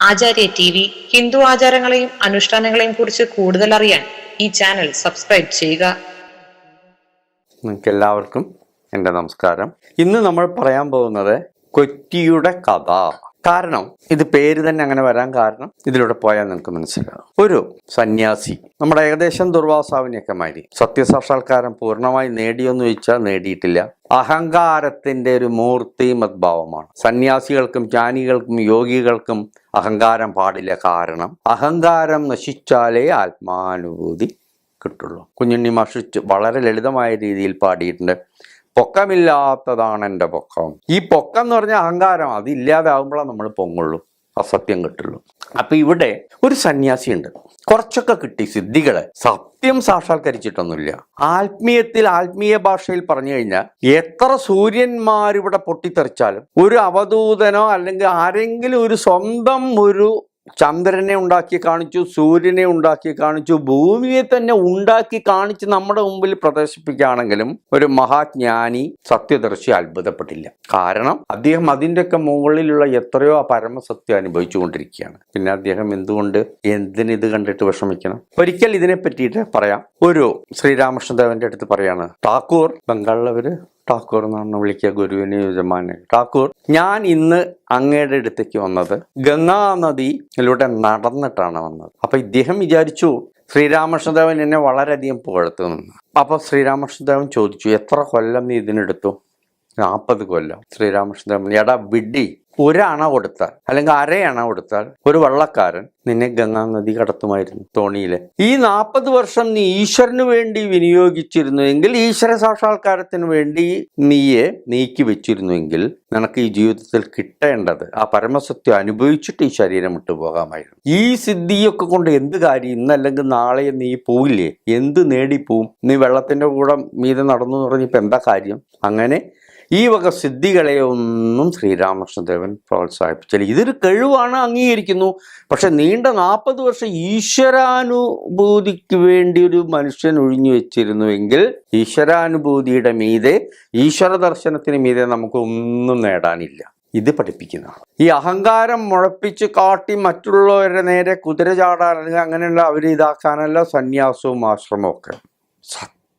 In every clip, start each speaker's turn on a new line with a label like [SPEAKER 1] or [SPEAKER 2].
[SPEAKER 1] ആചാര്യ T V Hindu ആചാരങ്ങളെയും അനുഷ്ഠാനങ്ങളെയും കുറിച്ച് കൂടുതൽ അറിയാൻ ഈ ചാനൽ സബ്സ്ക്രൈബ് ചെയ്യുക.
[SPEAKER 2] നിങ്ങൾക്ക് എല്ലാവർക്കും എന്റെ നമസ്കാരം. ഇന്ന് നമ്മൾ പറയാൻ പോകുന്നത് കൊറ്റിയുടെ കഥ. കാരണം ഇത് പേര് തന്നെ അങ്ങനെ വരാൻ കാരണം ഇതിലൂടെ പോയാൽ നിങ്ങൾക്ക് മനസ്സിലാകും. ഒരു സന്യാസി നമ്മുടെ ഏകദേശം ദുർവാസാവിനെയൊക്കെ മാതിരി സത്യസാക്ഷാത്കാരം പൂർണമായി നേടിയെന്ന് ചോദിച്ചാൽ നേടിയിട്ടില്ല. അഹങ്കാരത്തിന്റെ ഒരു മൂർത്തി മദ്ഭാവമാണ്. സന്യാസികൾക്കും ജ്ഞാനികൾക്കും യോഗികൾക്കും അഹങ്കാരം പാടില്ല കാരണം അഹങ്കാരം നശിച്ചാലേ ആത്മാനുഭൂതി കിട്ടുള്ളൂ. കുഞ്ഞുണ്ണി മാഷ് വളരെ ലളിതമായ രീതിയിൽ പാടിയിട്ടുണ്ട്. പൊക്കമില്ലാത്തതാണ് എന്റെ പൊക്കം. ഈ പൊക്കം എന്ന് പറഞ്ഞാൽ അഹങ്കാരം. അതില്ലാതാവുമ്പോഴാണ് നമ്മൾ പൊങ്ങുള്ളൂ. അസത്യം കിട്ടുള്ളൂ. അപ്പൊ ഇവിടെ ഒരു സന്യാസി ഉണ്ട്. കുറച്ചൊക്കെ കിട്ടി സിദ്ധികളെ. സത്യം സാക്ഷാത്കരിച്ചിട്ടൊന്നുമില്ല. ആത്മീയത്തിൽ ആത്മീയ ഭാഷയിൽ പറഞ്ഞു കഴിഞ്ഞാൽ എത്ര സൂര്യന്മാരിവിടെ പൊട്ടിത്തെറിച്ചാലും ഒരു അവധൂതനോ അല്ലെങ്കിൽ ആരെങ്കിലും ഒരു സ്വന്തം ഒരു ചന്ദ്രനെ ഉണ്ടാക്കി കാണിച്ചു സൂര്യനെ ഉണ്ടാക്കി കാണിച്ചു ഭൂമിയെ തന്നെ ഉണ്ടാക്കി കാണിച്ച് നമ്മുടെ മുമ്പിൽ പ്രദർശിപ്പിക്കുകയാണെങ്കിലും ഒരു മഹാജ്ഞാനി സത്യദർശി അത്ഭുതപ്പെട്ടില്ല. കാരണം അദ്ദേഹം അതിന്റെയൊക്കെ മുകളിലുള്ള എത്രയോ ആ പരമസത്യം അനുഭവിച്ചുകൊണ്ടിരിക്കുകയാണ്. പിന്നെ അദ്ദേഹം എന്തുകൊണ്ട് എന്തിനിത് കണ്ടിട്ട് വിഷമിക്കണം? ഒരിക്കൽ ഇതിനെ പറ്റിയിട്ട് പറയാം. ഒരു ശ്രീരാമകൃഷ്ണദേവന്റെ അടുത്ത് പറയാണ് ടാക്കൂർ ബംഗാളിലവര് ടാക്കൂർ എന്നാണ് വിളിക്കുക ഗുരുവിനെ യജമാനെ. ടാക്കൂർ ഞാൻ ഇന്ന് അങ്ങയുടെ അടുത്തേക്ക് വന്നത് ഗംഗാ നദിയിലൂടെ നടന്നിട്ടാണ് വന്നത്. അപ്പൊ ഇദ്ദേഹം വിചാരിച്ചു ശ്രീരാമകൃഷ്ണദേവൻ എന്നെ വളരെയധികം പുകഴ്ത്തു നിന്ന് അപ്പൊ ശ്രീരാമകൃഷ്ണദേവൻ ചോദിച്ചു എത്ര കൊല്ലം നീ ഇതിനെടുത്തു? നാൽപ്പത് കൊല്ലം. ശ്രീരാമകൃഷ്ണദേവൻ എടാ വിഡ്ഢി ഒരണ കൊടുത്താൽ അല്ലെങ്കിൽ അരയണ കൊടുത്താൽ ഒരു വള്ളക്കാരൻ നിന്നെ ഗംഗാ നദി കടത്തുമായിരുന്നു തോണിയിലെ. ഈ നാൽപ്പത് വർഷം നീ ഈശ്വരന് വേണ്ടി വിനിയോഗിച്ചിരുന്നുവെങ്കിൽ ഈശ്വര സാക്ഷാത്കാരത്തിന് വേണ്ടി നീയെ നീക്കി വെച്ചിരുന്നുവെങ്കിൽ നിനക്ക് ഈ ജീവിതത്തിൽ കിട്ടേണ്ടത് ആ പരമസത്യം അനുഭവിച്ചിട്ട് ഈ ശരീരം വിട്ടു പോകാമായിരുന്നു. ഈ സിദ്ധിയൊക്കെ കൊണ്ട് എന്ത് കാര്യം? ഇന്നല്ലെങ്കിൽ നാളെ നീ പോവില്ലേ? എന്ത് നേടിപ്പോവും? നീ വെള്ളത്തിന്റെ കൂടെ മീതെ നടന്നു എന്ന് എന്താ കാര്യം? അങ്ങനെ ഈ വക സിദ്ധികളെ ഒന്നും ശ്രീരാമകൃഷ്ണദേവൻ പ്രോത്സാഹിപ്പിച്ചില്ല. ഇതൊരു കഴിവാണ് അംഗീകരിക്കുന്നു. പക്ഷെ നീണ്ട നാൽപ്പത് വർഷം ഈശ്വരാനുഭൂതിക്ക് വേണ്ടി ഒരു മനുഷ്യൻ ഒഴിഞ്ഞു വെച്ചിരുന്നുവെങ്കിൽ ഈശ്വരാനുഭൂതിയുടെ മീതെ ഈശ്വര ദർശനത്തിന് മീതെ നമുക്ക് ഒന്നും നേടാനില്ല. ഇത് പഠിപ്പിക്കുന്നതാണ്. ഈ അഹങ്കാരം മുഴപ്പിച്ച് കാട്ടി മറ്റുള്ളവരുടെ നേരെ കുതിര ചാടാൻ അല്ലെങ്കിൽ അങ്ങനെയുള്ള അവർ ഇതാക്കാനല്ല സന്യാസവും ആശ്രമവും ഒക്കെ.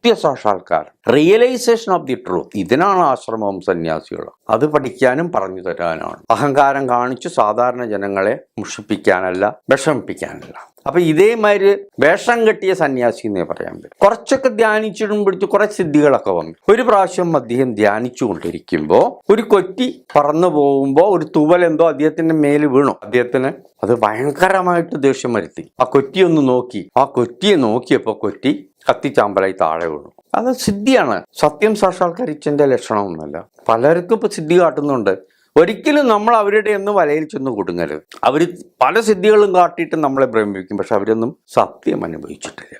[SPEAKER 2] സത്യസാക്ഷാത്കാരം റിയലൈസേഷൻ ഓഫ് ദി ട്രൂത്ത് ഇതിനാണ് ആശ്രമവും സന്യാസികളും. അത് പഠിക്കാനും പറഞ്ഞു തരാനാണ്. അഹങ്കാരം കാണിച്ചു സാധാരണ ജനങ്ങളെ മുഷിപ്പിക്കാനല്ല വിഷമിപ്പിക്കാനല്ല. അപ്പൊ ഇതേമാതിരി വേഷം കെട്ടിയ സന്യാസി എന്നേ പറയാൻ പറ്റും. കുറച്ചൊക്കെ ധ്യാനിച്ചിടും പിടിച്ച് കുറെ സിദ്ധികളൊക്കെ വന്നു. ഒരു പ്രാവശ്യം അദ്ദേഹം ധ്യാനിച്ചു കൊണ്ടിരിക്കുമ്പോ ഒരു കൊറ്റി പറന്നു പോകുമ്പോ ഒരു തൂവൽ എന്തോ അദ്ദേഹത്തിന്റെ മേൽ വീണു. അദ്ദേഹത്തിന് അത് ഭയങ്കരമായിട്ട് ദേഷ്യം വരുത്തി. ആ കൊറ്റി ഒന്ന് നോക്കി. ആ കൊറ്റിയെ നോക്കിയപ്പോ കൊറ്റി കത്തിച്ചാമ്പലായി താഴെ വീണു. അത് സിദ്ധിയാണ്. സത്യം സാക്ഷാത്കരിച്ചതിന്റെ ലക്ഷണമൊന്നുമല്ല. പലർക്കും ഇപ്പൊ സിദ്ധി കാട്ടുന്നുണ്ട്. ഒരിക്കലും നമ്മൾ അവരുടെ ഒന്നും വലയിൽ ചെന്ന് കൊടുങ്ങരുത്. അവർ പല സിദ്ധികളും കാട്ടിയിട്ട് നമ്മളെ ഭ്രമിപ്പിക്കും പക്ഷെ അവരൊന്നും സത്യം അനുഭവിച്ചിട്ടില്ല.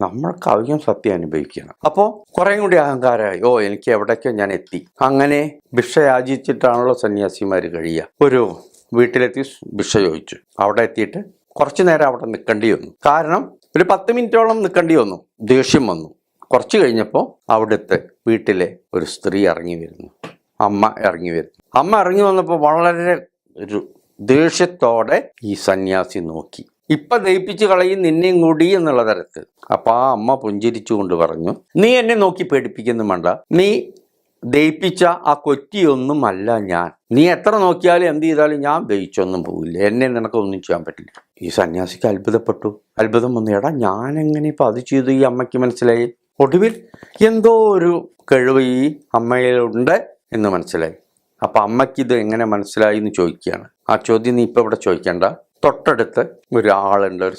[SPEAKER 2] നമ്മൾക്ക് അധികം സത്യം അനുഭവിക്കണം. അപ്പോൾ കുറേ കൂടി അഹങ്കാരമായി. ഓ എനിക്ക് എവിടേക്കോ ഞാൻ എത്തി. അങ്ങനെ ഭിക്ഷ യാചിച്ചിട്ടാണല്ലോ സന്യാസിമാർ കഴിയുക ഒരു വീട്ടിലെത്തി ഭിക്ഷ ചോദിച്ചു. അവിടെ എത്തിയിട്ട് കുറച്ചു നേരം അവിടെ നിൽക്കേണ്ടി വന്നു. കാരണം ഒരു പത്ത് മിനിറ്റോളം നിൽക്കേണ്ടി വന്നു. ദേഷ്യം വന്നു. കുറച്ച് കഴിഞ്ഞപ്പോൾ അവിടുത്തെ വീട്ടിലെ ഒരു സ്ത്രീ ഇറങ്ങി വരുന്നു. അമ്മ ഇറങ്ങി വരുന്നു. അമ്മ ഇറങ്ങി വന്നപ്പോൾ വളരെ ഒരു ദേഷ്യത്തോടെ ഈ സന്യാസി നോക്കി. ഇപ്പം ദയിപ്പിച്ച് കളയും നിന്നെയും കൂടി എന്നുള്ള തരത്തിൽ. അപ്പം ആ അമ്മ പുഞ്ചിരിച്ചുകൊണ്ട് പറഞ്ഞു നീ എന്നെ നോക്കി പേടിപ്പിക്കുന്നു വേണ്ട. നീ ദയിപ്പിച്ച ആ കൊറ്റിയൊന്നും അല്ല ഞാൻ. നീ എത്ര നോക്കിയാലും എന്ത് ചെയ്താലും ഞാൻ ദയിച്ചൊന്നും പോവില്ല. എന്നെ നിനക്കൊന്നും ചെയ്യാൻ പറ്റില്ല. ഈ സന്യാസിക്ക് അത്ഭുതപ്പെട്ടു. അത്ഭുതം വന്നു എടാ ഞാൻ എങ്ങനെ ഇപ്പം അത് ചെയ്തു? ഈ അമ്മയ്ക്ക് മനസ്സിലായി. ഒടുവിൽ എന്തോ ഒരു കഴിവ് ഈ അമ്മയിലുണ്ട്. എന്ന് മനസ്സിലായി. അപ്പൊ അമ്മയ്ക്ക് ഇത് എങ്ങനെ മനസ്സിലായി എന്ന് ചോദിക്കുകയാണ്. ആ ചോദ്യം നീ ഇപ്പോൾ ഇവിടെ ചോദിക്കണ്ട. തൊട്ടടുത്ത് ഒരാളുണ്ട് ഒരു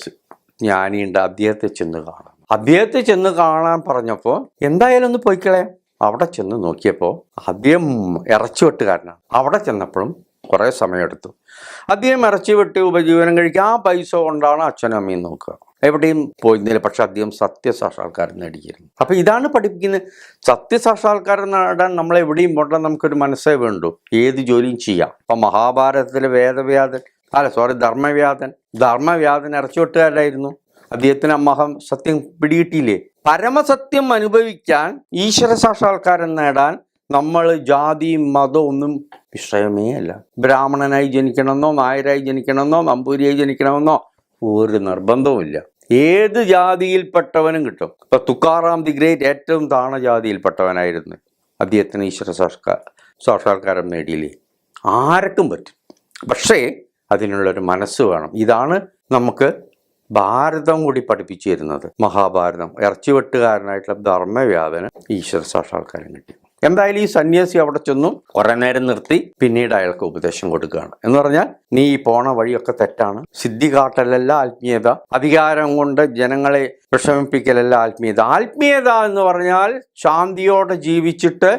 [SPEAKER 2] ജ്ഞാനിയുണ്ട്. അദ്ദേഹത്തെ ചെന്ന് കാണാം. അദ്ദേഹത്തെ ചെന്ന് കാണാൻ പറഞ്ഞപ്പോൾ എന്തായാലും ഒന്ന് പോയിക്കളയാം അവിടെ ചെന്ന് നോക്കിയപ്പോൾ അദ്ദേഹം ഇറച്ചിവെട്ടുകാരനാണ്. അവിടെ ചെന്നപ്പോഴും കുറേ സമയമെടുത്തു. അദ്ദേഹം ഇറച്ചി വെട്ടി ഉപജീവനം കഴിക്കുക ആ പൈസ കൊണ്ടാണ് അച്ഛനും അമ്മയും നോക്കുക. എവിടെയും പോയിരുന്നില്ല. പക്ഷെ അദ്ദേഹം സത്യസാക്ഷാത്കാരം നേടിയിരുന്നു അപ്പൊ ഇതാണ് പഠിപ്പിക്കുന്നത്. സത്യസാക്ഷാത്കാരം നേടാൻ നമ്മൾ എവിടെയും പോട്ടെ നമുക്കൊരു മനസ്സേ വേണ്ടു. ഏത് ജോലിയും ചെയ്യാം. അപ്പൊ മഹാഭാരതത്തിലെ വേദവ്യാധൻ അല്ല സോറി ധർമ്മവ്യാധൻ. ധർമ്മവ്യാധൻ ഇറച്ചിവെട്ടുകാരായിരുന്നു അദ്ദേഹത്തിന് അമ്മഹം സത്യം പിടികിട്ടിയില്ലേ പരമസത്യം അനുഭവിക്കാൻ ഈശ്വര സാക്ഷാത്കാരം നേടാൻ നമ്മൾ ജാതിയും മതവും ഒന്നും വിഷയമേ അല്ല. ബ്രാഹ്മണനായി ജനിക്കണമെന്നോ നായരായി ജനിക്കണമെന്നോ നമ്പൂരിയായി ജനിക്കണമെന്നോ ഒരു നിർബന്ധവുമില്ല. ഏത് ജാതിയിൽപ്പെട്ടവനും കിട്ടും. ഇപ്പൊ തുക്കാറാം ദി ഗ്രേറ്റ് ഏറ്റവും താണ ജാതിയിൽപ്പെട്ടവനായിരുന്നു അദ്ദേഹത്തിന് ഈശ്വര സാക്ഷാ സാക്ഷാത്കാരം നേടിയില്ലേ? ആർക്കും പറ്റും. പക്ഷേ അതിനുള്ളൊരു മനസ്സ് വേണം. ഇതാണ് നമുക്ക് ഭാരതം കൂടി പഠിപ്പിച്ചു തരുന്നത് മഹാഭാരതം. ഇറച്ചിവെട്ടുകാരനായിട്ടുള്ള ധർമ്മവ്യാപനം ഈശ്വര സാക്ഷാത്കാരം കിട്ടി. എന്തായാലും ഈ സന്യാസി അവിടെ ചെന്നു കുറെ നേരം നിർത്തി പിന്നീട് അയാൾക്ക് ഉപദേശം കൊടുക്കുകയാണ്. എന്ന് പറഞ്ഞാൽ നീ ഈ പോണ വഴിയൊക്കെ തെറ്റാണ്. സിദ്ധി കാട്ടലല്ല ആത്മീയത. അധികാരം കൊണ്ട് ജനങ്ങളെ വിഷമിപ്പിക്കലല്ല ആത്മീയത. ആത്മീയത എന്ന് പറഞ്ഞാൽ ശാന്തിയോടെ ജീവിച്ചിട്ട്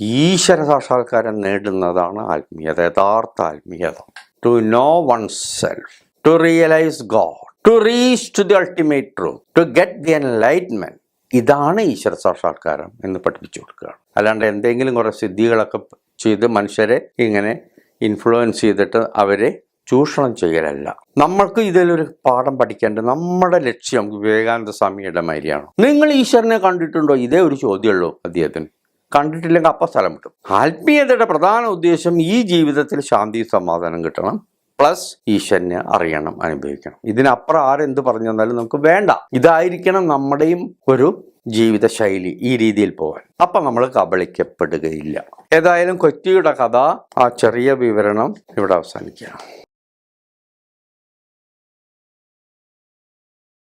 [SPEAKER 2] ഈശ്വര സാക്ഷാത്കാരം നേടുന്നതാണ് ആത്മീയത യഥാർത്ഥ ആത്മീയത. To know oneself to realise God to reach to the ultimate true to get the enlightenment ഇതാണ് ഈശ്വര സാക്ഷാത്കാരം എന്ന് പഠിപ്പിച്ചു കൊടുക്കുകയാണ്. അല്ലാണ്ട് എന്തെങ്കിലും കുറേ സിദ്ധികളൊക്കെ ചെയ്ത് മനുഷ്യരെ ഇങ്ങനെ ഇൻഫ്ലുവൻസ് ചെയ്തിട്ട് അവരെ ചൂഷണം ചെയ്യലല്ല. നമ്മൾക്ക് ഇതിലൊരു പാഠം പഠിക്കേണ്ടത് നമ്മുടെ ലക്ഷ്യം വിവേകാനന്ദ സ്വാമിയുടെ മാതിരിയാണ്. നിങ്ങൾ ഈശ്വരനെ കണ്ടിട്ടുണ്ടോ? ഇതേ ഒരു ചോദ്യമുള്ളൂ അദ്ദേഹത്തിന്. കണ്ടിട്ടില്ലെങ്കിൽ അപ്പം സ്ഥലം കിട്ടും. ആത്മീയതയുടെ പ്രധാന ഉദ്ദേശം ഈ ജീവിതത്തിൽ ശാന്തി സമാധാനം കിട്ടണം. പ്ലസ് ഈശ്വരനെ അറിയണം അനുഭവിക്കണം. ഇതിനപ്പുറം ആരെന്ത് പറഞ്ഞു തന്നാലും നമുക്ക് വേണ്ട. ഇതായിരിക്കണം നമ്മുടെയും ഒരു ജീവിത ശൈലി ഈ രീതിയിൽ പോകാൻ അപ്പം നമ്മൾ കബളിക്കപ്പെടുകയില്ല. ഏതായാലും കൊച്ചിയുടെ കഥ ആ ചെറിയ വിവരണം ഇവിടെ അവസാനിക്കുകയാണ്